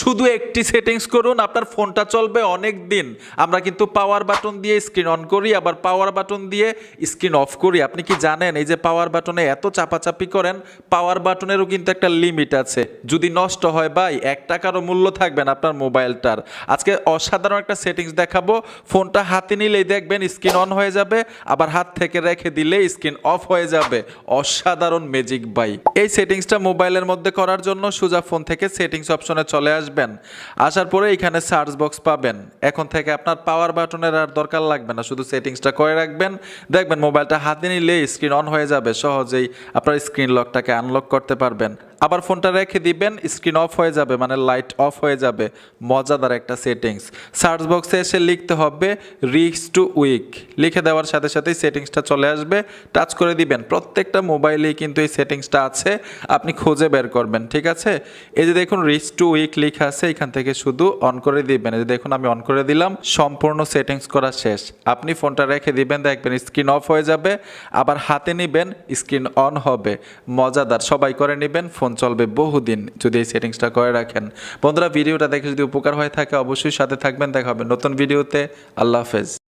শুধু একটি সেটিংস করুন, আপনার ফোনটা চলবে অনেক দিন আমরা কিন্তু পাওয়ার বাটন দিয়ে স্ক্রিন অন করি, আবার পাওয়ার বাটন দিয়ে স্ক্রিন অফ করি। আপনি কি জানেন, এই যে পাওয়ার বাটনে এত চাপাচাপি করেন পাওয়ার বাটনেরও কিন্তু একটা লিমিট আছে। যদি নষ্ট হয় ভাই, এক টাকারও মূল্য থাকবে না আপনার মোবাইলটার। আজকে অসাধারণ একটা সেটিংস দেখাবো। ফোনটা হাতে নিলেই দেখবেন স্ক্রিন অন হয়ে যাবে, আবার হাত থেকে রেখে দিলে স্ক্রিন অফ হয়ে যাবে। অসাধারণ ম্যাজিক বাই এই সেটিংসটা মোবাইলের মধ্যে করার জন্য সোজা ফোন থেকে সেটিংস অপশনে চলে আসবেন। আসার পরে এখানে সার্চ বক্স পাবেন। এখন থেকে আপনার পাওয়ার বাটনের আর দরকার লাগবে না, শুধু সেটিংসটা করে রাখবেন। দেখবেন মোবাইলটা হাতে নিলে স্ক্রিন অন হয়ে যাবে, সহজেই আপনার স্ক্রিন লকটাকে আনলক করতে পারবেন। আবার ফোনটা রেখে দিবেন স্ক্রিন অফ হয়ে যাবে মানে লাইট অফ হয়ে যাবে। মজাদার একটা সেটিংস সার্চ বক্সে এসে লিখতে হবে রিক্স টু উইক লিখে দেওয়ার সাথে সাথেই সেটিংসটা চলে আসবে। টাচ করে দিবেন, প্রত্যেকটা মোবাইলেই কিন্তু এই সেটিংসটা আছে, আপনি খুঁজে বের করবেন, ঠিক আছে? এই যে দেখুন রিক্স টু উইক লেখা আছে, এখান থেকে শুধু অন করে দিবেন। এই যে দেখুন, আমি অন করে দিলাম, সম্পূর্ণ সেটিংস করা শেষ। আপনি ফোনটা রেখে দিবেন, দেখবেন স্ক্রিন অফ হয়ে যাবে, আবার হাতে নিবেন স্ক্রিন অন হবে। মজাদার, সবাই করে নেবেন, ফোন চলবে বহুদিন যদি এই সেটিংসটা করে রাখেন। বন্ধুরা, ভিডিওটা দেখে যদি উপকার হয়ে থাকে, অবশ্যই সাথে থাকবেন। দেখা হবে নতুন ভিডিওতে। আল্লাহ হাফেজ।